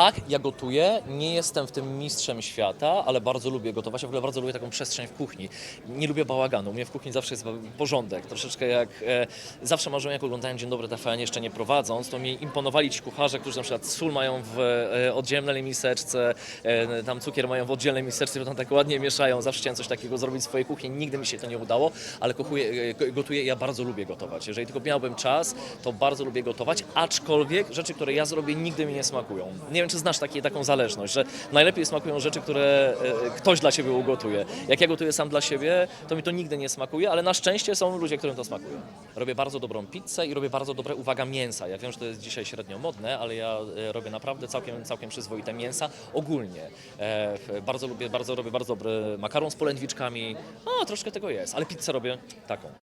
Tak, ja gotuję, nie jestem w tym mistrzem świata, ale bardzo lubię gotować, ja w ogóle bardzo lubię taką przestrzeń w kuchni. Nie lubię bałaganu, u mnie w kuchni zawsze jest porządek, troszeczkę jak, e, zawsze marzyłem jak oglądałem Dzień Dobry TVN jeszcze nie prowadząc, to mi imponowali ci kucharze, którzy na przykład sól mają w e, oddzielnej miseczce, e, tam cukier mają w oddzielnej miseczce, to tam tak ładnie mieszają, zawsze chciałem coś takiego zrobić w swojej kuchni, nigdy mi się to nie udało, ale kochuję, e, gotuję ja bardzo lubię gotować. Jeżeli tylko miałbym czas, to bardzo lubię gotować, aczkolwiek rzeczy, które ja zrobię, nigdy mi nie smakują. Nie wiem, czy znasz taką zależność, że najlepiej smakują rzeczy, które e, ktoś dla siebie ugotuje. Jak ja gotuję sam dla siebie, to mi to nigdy nie smakuje, ale na szczęście są ludzie, którym to smakuje. Robię bardzo dobrą pizzę i robię bardzo dobre, uwaga, mięsa. Ja wiem, że to jest dzisiaj średnio modne, ale ja e, robię naprawdę całkiem, całkiem przyzwoite mięsa ogólnie. E, bardzo lubię, bardzo robię bardzo dobry makaron z polędwiczkami. O, troszkę tego jest, ale pizzę robię taką.